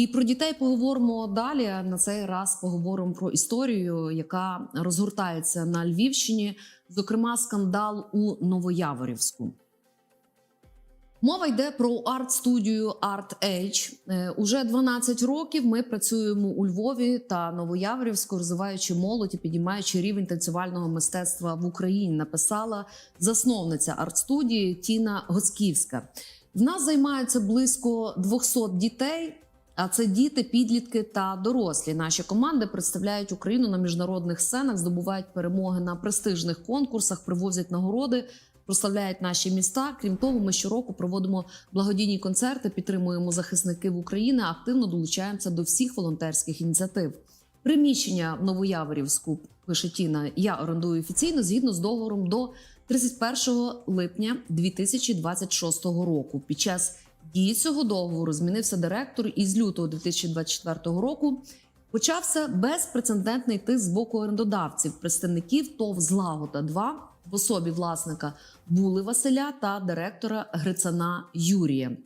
І про дітей поговоримо далі. На цей раз поговоримо про історію, яка розгортається на Львівщині, зокрема, скандал у Новояворівську. Мова йде про арт-студію Art Age. Е, Уже 12 років ми працюємо у Львові та Новояворівську, розвиваючи молодь і підіймаючи рівень танцювального мистецтва в Україні. Написала засновниця арт-студії Тіна Гоцківська. В нас займаються близько 200 дітей. А це діти, підлітки та дорослі. Наші команди представляють Україну на міжнародних сценах, здобувають перемоги на престижних конкурсах, привозять нагороди, прославляють наші міста. Крім того, ми щороку проводимо благодійні концерти, підтримуємо захисників України, активно долучаємося до всіх волонтерських ініціатив. Приміщення в Новояворівську пише Тіна. Я орендую офіційно згідно з договором до 31 липня 2026 року. Під час дії цього договору змінився директор, і з лютого 2024 року почався безпрецедентний тиск з боку орендодавців, представників ТОВ Злагода 2 в особі власника Були Василя та директора Грицана Юрія.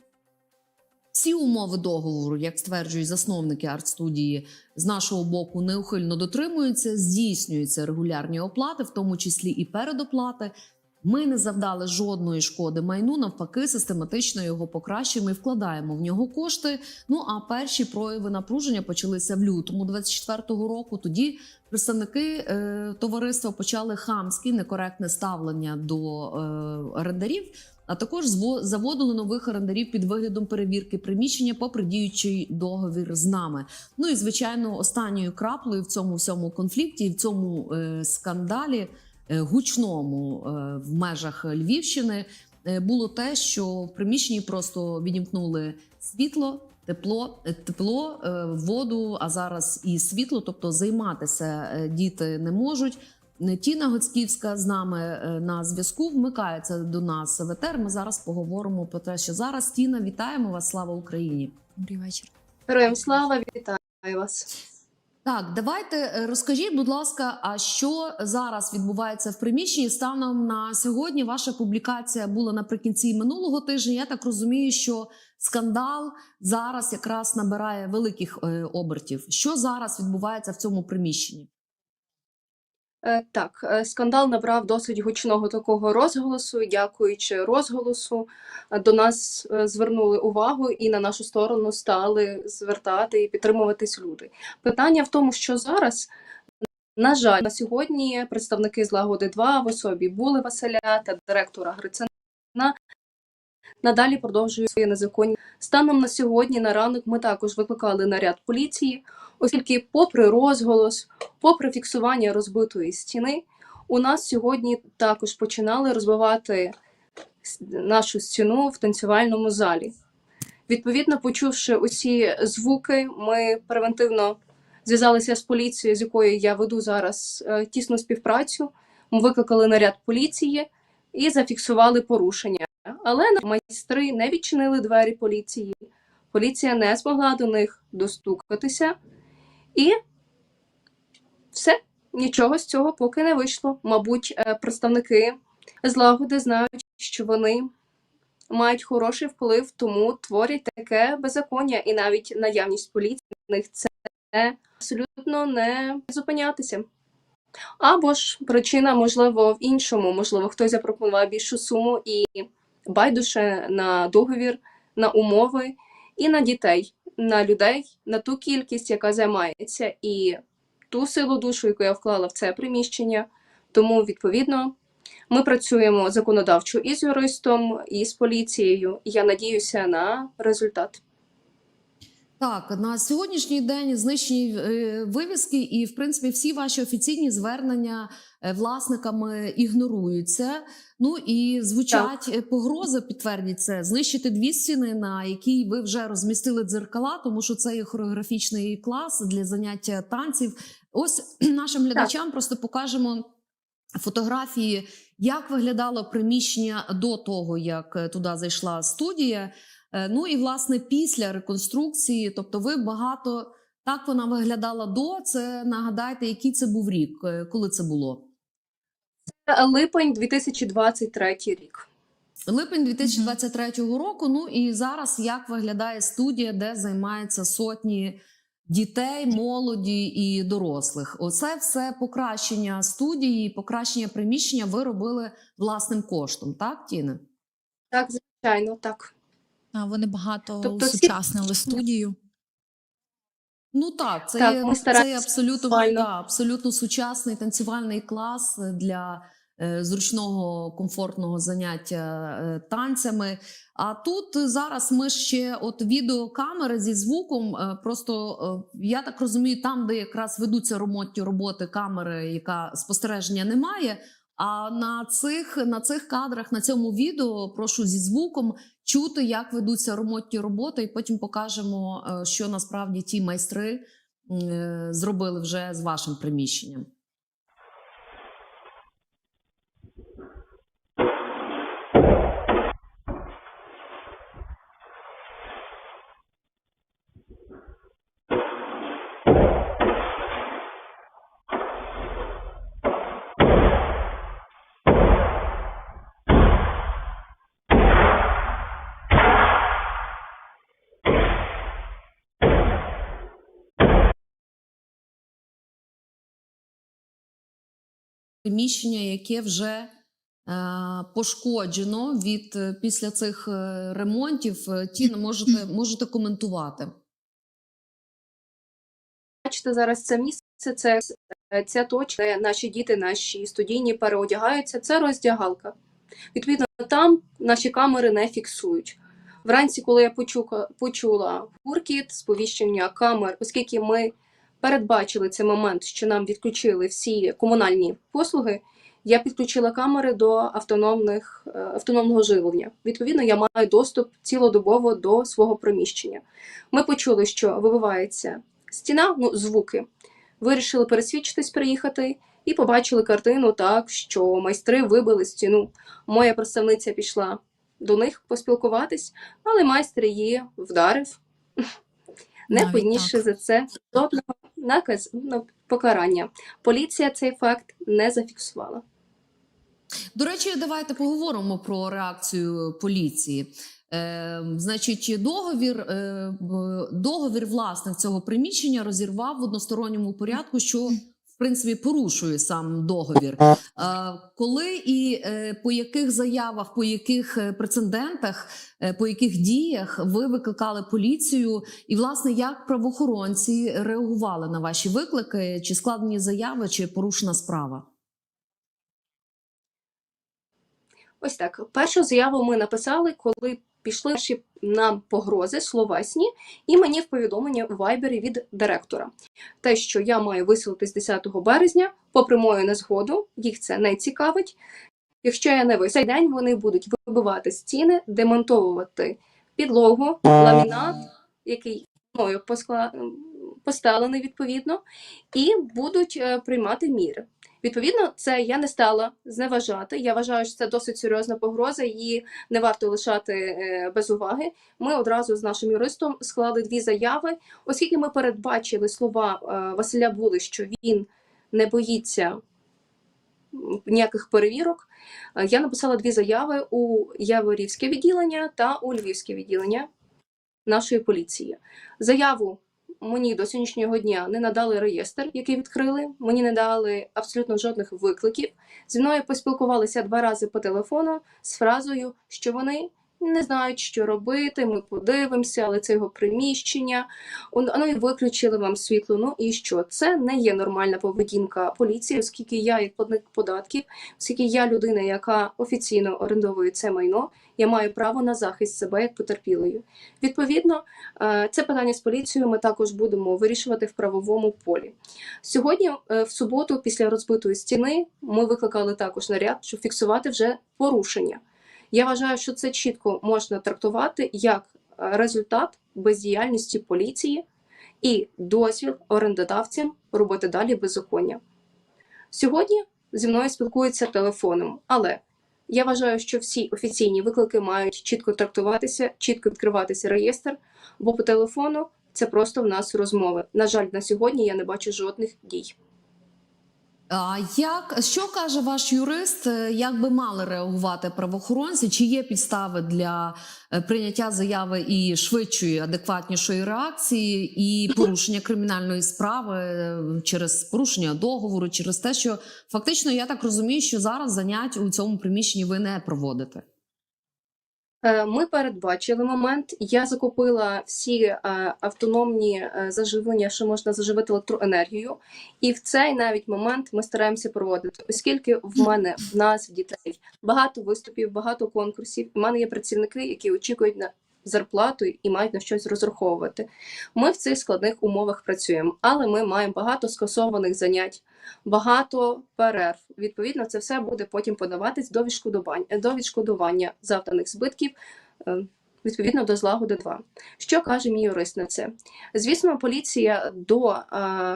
Всі умови договору, як стверджують засновники арт-студії, з нашого боку неухильно дотримуються, здійснюються регулярні оплати, в тому числі і передоплати. Ми не завдали жодної шкоди майну, навпаки, систематично його покращуємо і вкладаємо в нього кошти. Ну а перші прояви напруження почалися в лютому 24-го року. Тоді представники е, товариства почали хамське, некоректне ставлення до е, орендарів. А також заводили нових орендарів під виглядом перевірки приміщення, попри діючий договір з нами. Ну і звичайно, останньою краплею в цьому всьому конфлікті, в цьому е, скандалі гучному е, в межах Львівщини е, було те, що в приміщенні просто відімкнули світло. Тепло, е, тепло, е, воду, а зараз і світло, тобто займатися е, діти не можуть. Тіна Гоцьківська з нами е, на зв'язку вмикається до нас в етер. Ми зараз поговоримо про те, що зараз Тіна, вітаємо вас. Слава Україні! Добрий вечір. Героям слава, вітаю вас. Так, давайте е, розкажіть, будь ласка, а що зараз відбувається в приміщенні? Станом на сьогодні ваша публікація була наприкінці минулого тижня. Я так розумію, що скандал зараз якраз набирає великих е, обертів. Що зараз відбувається в цьому приміщенні? Е, Так, е, скандал набрав досить гучного такого розголосу. Дякуючи розголосу, е, до нас звернули увагу і на нашу сторону стали звертати і підтримуватись люди. Питання в тому, що зараз, на жаль, на сьогодні представники злагоди 2 в особі були Василя та директора Грицина надалі продовжують свої незаконні. Станом на сьогодні, на ранок, ми також викликали наряд поліції, оскільки, попри розголос, попри фіксування розбитої стіни, у нас сьогодні також починали розбивати нашу стіну в танцювальному залі. Відповідно, почувши усі звуки, ми превентивно зв'язалися з поліцією, з якою я веду зараз е, тісну співпрацю. Ми викликали наряд поліції і зафіксували порушення. Але майстри не відчинили двері поліції. Поліція не змогла до них достукатися. І все, нічого з цього поки не вийшло. Мабуть, е, представники злагоди знають, що вони мають хороший вплив, тому творять таке беззаконня, і навіть наявність поліції в них це абсолютно не зупинятися. Або ж причина, можливо, в іншому, можливо, хтось запропонував більшу суму і байдуже на договір, на умови і на дітей, на людей, на ту кількість, яка займається, і ту силу душу, яку я вклала в це приміщення. Тому, відповідно, ми працюємо законодавчо і з юристом, і з поліцією. Я надіюся на результат. Так, на сьогоднішній день знищені е, вивіски, і в принципі всі ваші офіційні звернення е, власниками ігноруються. Ну і звучать е, погрози, підтвердять це знищити дві стіни, на якій ви вже розмістили дзеркала, тому що це є хореографічний клас для заняття танців. Ось нашим глядачам просто покажемо фотографії, як виглядало приміщення до того, як туди зайшла студія. Е, Ну і власне після реконструкції, тобто, ви багато так вона виглядала до. Це нагадайте, який це був рік, е, коли це було? Липень 2023 рік. Липень 2023 року. Ну і зараз як виглядає студія, де займаються сотні дітей, молоді і дорослих? Оце все покращення студії, покращення приміщення ви робили власним коштом, так, Тіна? Так, звичайно, так. Вони багато Тобто всі- студію. Ну так, це Так, є, ми це є абсолютно, да, абсолютно сучасний танцювальний клас для е, зручного комфортного заняття е, танцями. А тут зараз ми ще от відеокамери зі звуком. е, Просто е, я так розумію, там, де якраз ведуться ремонтні роботи, камери, яка спостереження немає. А на цих на цих кадрах, на цьому відео, прошу зі звуком чути, як ведуться ремонтні роботи, і потім покажемо, е, що насправді ті майстри е, зробили вже з вашим приміщенням. Приміщення, яке вже е, пошкоджено від е, після цих е, ремонтів. Тіна, можете, можете коментувати. Бачите, зараз це місце, це ця точка, де наші діти, наші студійні переодягаються. Це роздягалка. Відповідно, там наші камери не фіксують. Вранці, коли я почука, почула гуркіт, сповіщення камер, оскільки ми передбачили цей момент, що нам відключили всі комунальні послуги, я підключила камери до автономних, е, автономного живлення. Відповідно, я маю доступ цілодобово до свого приміщення. Ми почули, що вибивається стіна, ну, звуки. Вирішили пересвідчитись, приїхати, і побачили картину так, що майстри вибили стіну. Моя представниця пішла до них поспілкуватись, але майстер її вдарив. Не так. за це жодного наказ ну, покарання. Поліція цей факт не зафіксувала. До речі, давайте поговоримо про реакцію поліції. Е, значить, договір, е, договір власник цього приміщення розірвав в односторонньому порядку, що в принципі порушує сам договір. Коли і е, по яких заявах, по яких е, прецедентах, е, по яких діях ви викликали поліцію, і власне як правоохоронці реагували на ваші виклики, чи складені заяви, чи порушена справа? Ось так. Першу заяву ми написали, коли пішли наші нам погрози словесні, і мені в повідомлення у вайбері від директора. Те, що я маю виселитись 10 березня, попри мою незгоду, їх це не цікавить. Якщо я не виселю, цей день вони будуть вибивати стіни, демонтовувати підлогу, ламінат, який мною поскла- постелений відповідно, і будуть е, приймати міри. Відповідно, це я не стала зневажати. Я вважаю, що це досить серйозна погроза, її не варто лишати е, без уваги. Ми одразу з нашим юристом склали дві заяви, оскільки ми передбачили слова е, Василя Були, що він не боїться ніяких перевірок. Я написала дві заяви у Яворівське відділення та у Львівське відділення нашої поліції. Заяву мені до сьогоднішнього дня не надали реєстр, який відкрили. Мені не дали абсолютно жодних викликів. Зі мною поспілкувалися два рази по телефону з фразою, що вони не знають, що робити. Ми подивимося, але це його приміщення. Ну і виключили вам світло. Ну і що? Це не є нормальна поведінка поліції, оскільки я, як платник податків, оскільки я людина, яка офіційно орендовує це майно, я маю право на захист себе як потерпілої. Відповідно, е, це питання з поліцією ми також будемо вирішувати в правовому полі. Сьогодні, е, в суботу, після розбитої стіни, ми викликали також наряд, щоб фіксувати вже порушення. Я вважаю, що це чітко можна трактувати як е, результат бездіяльності поліції і дозвіл орендодавцям робити далі беззаконня. Сьогодні зі мною спілкуються телефоном, але я вважаю, що всі офіційні виклики мають чітко трактуватися, чітко відкриватися реєстр, бо по телефону це просто в нас розмови. На жаль, на сьогодні я не бачу жодних дій. А як що каже ваш юрист? е, Як би мали реагувати правоохоронці? Чи є підстави для е, прийняття заяви і швидшої, адекватнішої реакції, і порушення кримінальної справи е, через порушення договору, через те, що фактично я так розумію, що зараз занять у цьому приміщенні ви не проводите? Е, Ми передбачили момент. Я закупила всі е, автономні е, заживлення, що можна заживити електроенергію, і в цей навіть момент ми стараємося проводити, оскільки в мене в нас в дітей багато виступів, багато конкурсів. У мене є працівники, які очікують на зарплату і мають на щось розраховувати. Ми в цих складних умовах працюємо, але ми маємо багато скасованих занять. Багато перерв. Відповідно, це все буде потім подаватись до відшкодування, до відшкодування завданих збитків, е, відповідно до злагоди 2. Що каже мій юрист на це? Звісно, поліція до е,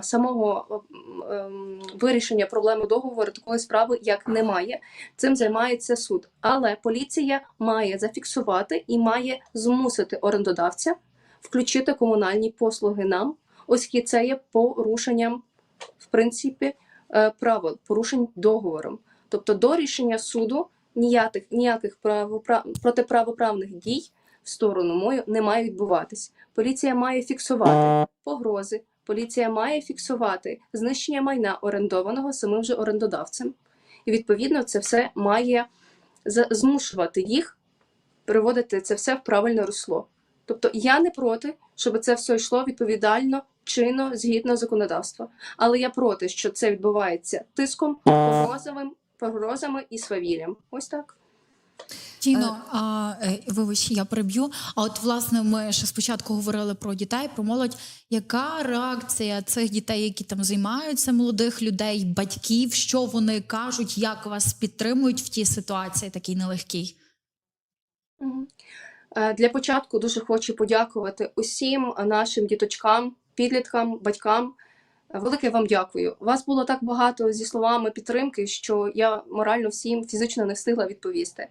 самого м, ем, вирішення проблеми договору такої справи як немає. Цим займається суд. Але поліція має зафіксувати і має змусити орендодавця включити комунальні послуги нам, оскільки це є порушенням в принципі е, правил, порушень договором. Тобто до рішення суду ніяких, ніяких правопра... протиправоправних дій в сторону мою не має відбуватись. Поліція має фіксувати погрози, поліція має фіксувати знищення майна орендованого самим же орендодавцем. І відповідно це все має змушувати їх приводити це все в правильне русло. Тобто я не проти, щоб це все йшло відповідально, чинно, згідно законодавства. Але я проти, що це відбувається тиском, погрозовим, погрозами і свавіллям. Ось так. Тіно, а, е, вибач, я переб'ю. А от власне ми ще спочатку говорили про дітей, про молодь. Яка реакція цих дітей, які там займаються, молодих людей, батьків? Що вони кажуть, як вас підтримують в тій ситуації, такій нелегкій? Е, Для початку дуже хочу подякувати усім нашим діточкам, підліткам, батькам. Велике вам дякую. Вас було так багато зі словами підтримки, що я морально всім фізично не встигла відповісти.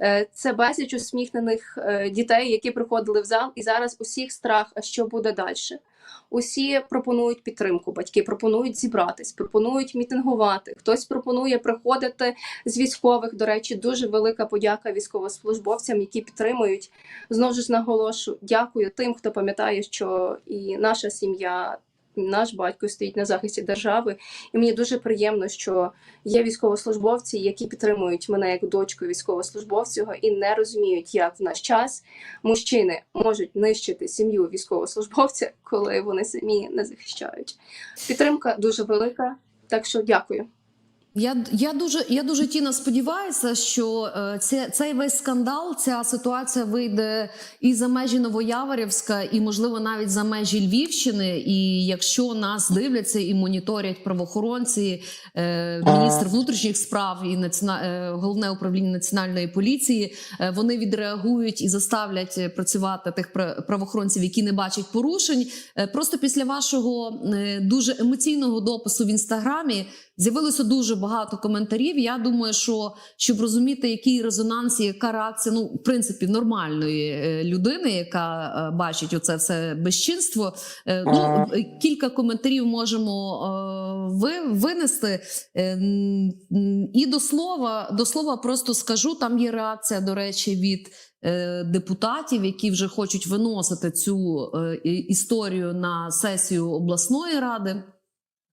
Е, Це безліч усміхнених е, дітей, які приходили в зал, і зараз усіх страх, а що буде далі. Усі пропонують підтримку. Батьки пропонують зібратись, пропонують мітингувати. Хтось пропонує приходити з військових. До речі, дуже велика подяка військовослужбовцям, які підтримують. Знову ж наголошу, дякую тим, хто пам'ятає, що і наша сім'я, наш батько стоїть на захисті держави. І мені дуже приємно, що є військовослужбовці, які підтримують мене як дочку військовослужбовця і не розуміють, як в наш час мужчини можуть нищити сім'ю військовослужбовця, коли вони самі не захищають. Підтримка дуже велика. Так що дякую. Я, я дуже я дуже тіна сподіваюся, що е, це, цей весь скандал, ця ситуація вийде і за межі Новояворівська, і можливо навіть за межі Львівщини. І якщо нас дивляться і моніторять правоохоронці, е, міністр внутрішніх справ і націона, е, головне управління національної поліції, е, вони відреагують і заставлять працювати тих пра- правоохоронців, які не бачать порушень. Е, Просто після вашого е, дуже емоційного допису в інстаграмі. З'явилося дуже багато коментарів. Я думаю, що щоб розуміти, який резонанс, яка реакція, ну в принципі, нормальної е, людини, яка е, бачить оце все безчинство. е, Ну кілька коментарів можемо винести. І до слова, до слова, просто скажу: там є реакція, до речі, від. Депутатів, які вже хочуть виносити цю історію на сесію обласної ради.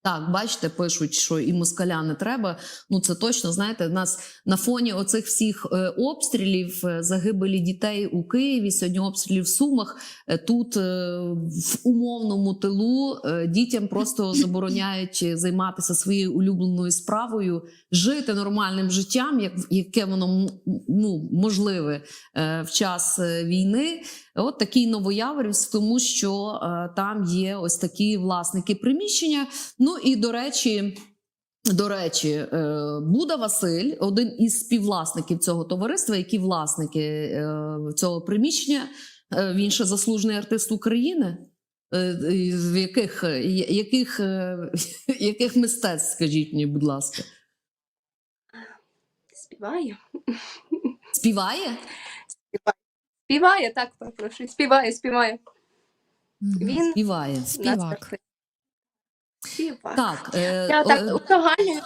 Так, бачите, пишуть, що і москаля не треба. Ну це точно знаєте. Нас на фоні оцих всіх е, обстрілів, е, загибелі дітей у Києві, сьогодні обстрілів в Сумах. е, Тут в умовному тилу дітям просто забороняють займатися своєю улюбленою справою, жити нормальним життям, як яке воно ну можливе в час війни. От такий новояворівськ, тому що е, там є ось такі власники приміщення. Ну і до речі. До речі, е, Буда Василь, один із співвласників цього товариства, які власники е, цього приміщення, він ще заслужений артист України. В яких, яких, яких мистецтв, скажіть мені, будь ласка, Співає. співає? Співає, так, перепрошую. Співає, співає. Він Співає. Співак. Співак. Так, е, Я е, так узагальнюю.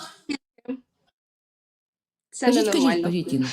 Це кажіть, кажіть, ненормально.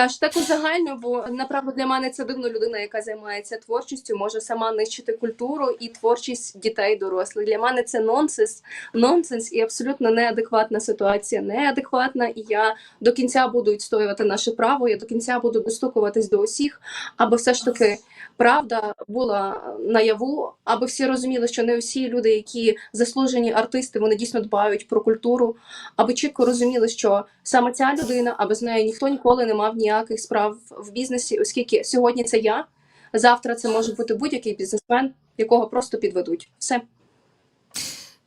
Кажу, так узагальню, бо направду для мене це дивно людина, яка займається творчістю, може сама нищити культуру і творчість дітей дорослих. Для мене це нонсенс, нонсенс і абсолютно неадекватна ситуація. Неадекватна, і я до кінця буду відстоювати наше право. Я до кінця буду достукуватись до усіх, аби все ж таки правда була наяву, аби всі розуміли, що не всі люди, які заслужені артисти, вони дійсно дбають про культуру, аби чітко розуміли, що саме ця людина, а без неї ніхто ніколи не мав ніяких справ в бізнесі, оскільки сьогодні це я, завтра це може бути будь-який бізнесмен, якого просто підведуть. Все.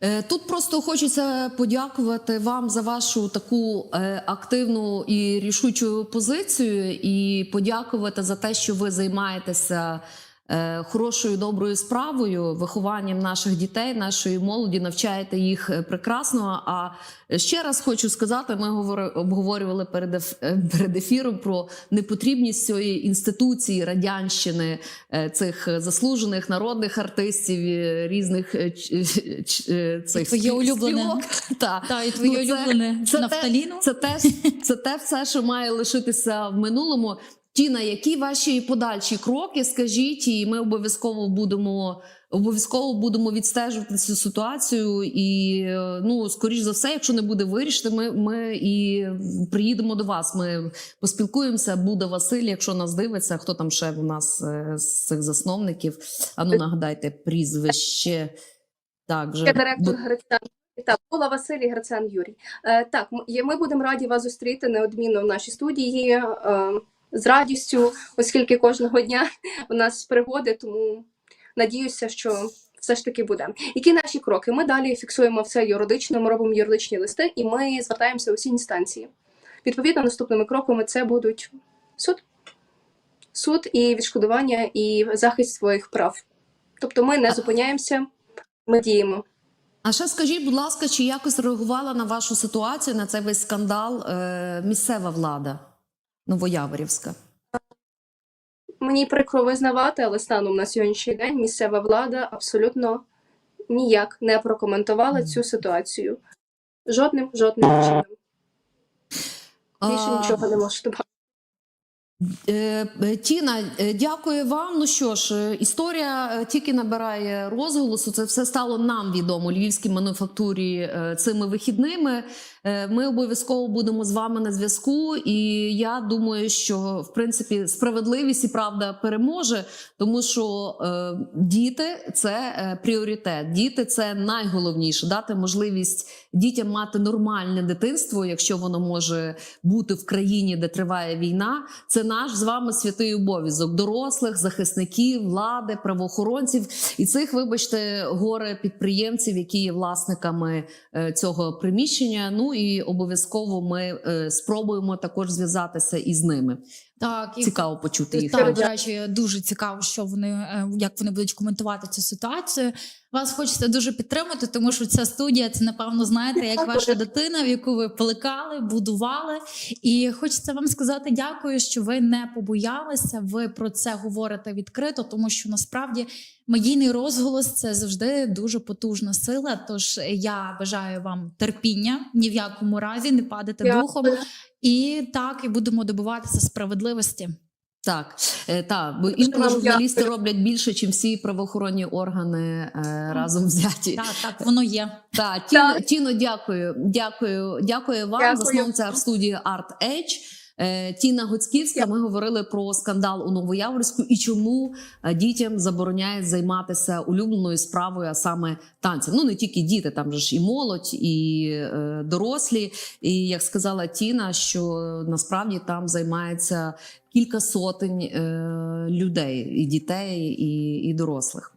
Е, Тут просто хочеться подякувати вам за вашу таку е, активну і рішучу позицію, і подякувати за те, що ви займаєтеся хорошою доброю справою, вихованням наших дітей, нашої молоді, навчаєте їх е, прекрасно. А ще раз хочу сказати: ми обговорювали перед е, ефіром про непотрібність цієї інституції радянщини, е, цих заслужених народних артистів, е, різних е, е, цих твоє улюблене. Та. Та, і твоє Ну, це- улюблене це нафталіну. Це те, це те все, що має лишитися в минулому. Тіна, які ваші подальші кроки? Скажіть, і ми обов'язково будемо обов'язково будемо відстежувати цю ситуацію. І ну, скоріш за все, якщо не буде вирішити, ми, ми і приїдемо до вас. Ми поспілкуємося. Буде Василь, якщо нас дивиться, хто там ще в нас е, з цих засновників. Ану, нагадайте прізвище. Так, вже директор Грицян. Так, була Василь і Грицян Юрій. Е, так, ми будемо раді вас зустріти неодмінно в нашій студії е, з радістю, оскільки кожного дня у нас пригоди, тому надіюся, що все ж таки буде. Які наші кроки? Ми далі фіксуємо все юридично, ми робимо юридичні листи і ми звертаємося у всі інстанції. Відповідно, наступними кроками це будуть суд, суд і відшкодування, і захист своїх прав. Тобто ми не зупиняємося, ми діємо. А ще скажіть, будь ласка, чи якось реагувала на вашу ситуацію на цей весь скандал е, місцева влада Новояворівська? Мені прикро визнавати, але станом на сьогоднішній день місцева влада абсолютно ніяк не прокоментувала цю ситуацію. Жодним, жодним чином. Більше нічого не можу добавити. Е, е, Тіна, е, дякую вам. Ну що ж, історія тільки набирає розголосу. Це все стало нам відомо львівській мануфактурі цими вихідними. Ми обов'язково будемо з вами на зв'язку, і я думаю, що в принципі справедливість і правда переможе, тому що діти це пріоритет. Діти це найголовніше дати можливість дітям мати нормальне дитинство, якщо воно може бути в країні, де триває війна. Це наш з вами святий обов'язок дорослих, захисників, влади, правоохоронців і цих, вибачте, горе підприємців, які є власниками е, цього приміщення. Ну і обов'язково ми е, спробуємо також зв'язатися із ними. Так, і Цікаво почути їх. Так, до речі, дуже цікаво, що вони е, як вони будуть коментувати цю ситуацію. Вас хочеться дуже підтримати, тому що ця студія це напевно знаєте, як ваша дитина, в яку ви плекали, будували. І хочеться вам сказати дякую, що ви не побоялися. Ви про це говорите відкрито, тому що насправді медійний розголос це завжди дуже потужна сила. Тож я бажаю вам терпіння, ні в якому разі не падати Дякую. духом. І так, і будемо добиватися справедливості. Так, е, та, бо інколи журналісти роблять більше, ніж всі правоохоронні органи е, разом взяті. Так, так, воно є. Так, Тіно, Так. Тіно, дякую. Дякую, дякую вам, Дякую. засновниця арт-студії Art Edge. Е, Тіна Гоцьківська. Ми говорили про скандал у Новояворську і чому е, дітям забороняють займатися улюбленою справою, а саме танцем. Ну не тільки діти, там же ж і молодь, і е, дорослі. І як сказала Тіна, що насправді там займається кілька сотень людей, і дітей, і, і дорослих.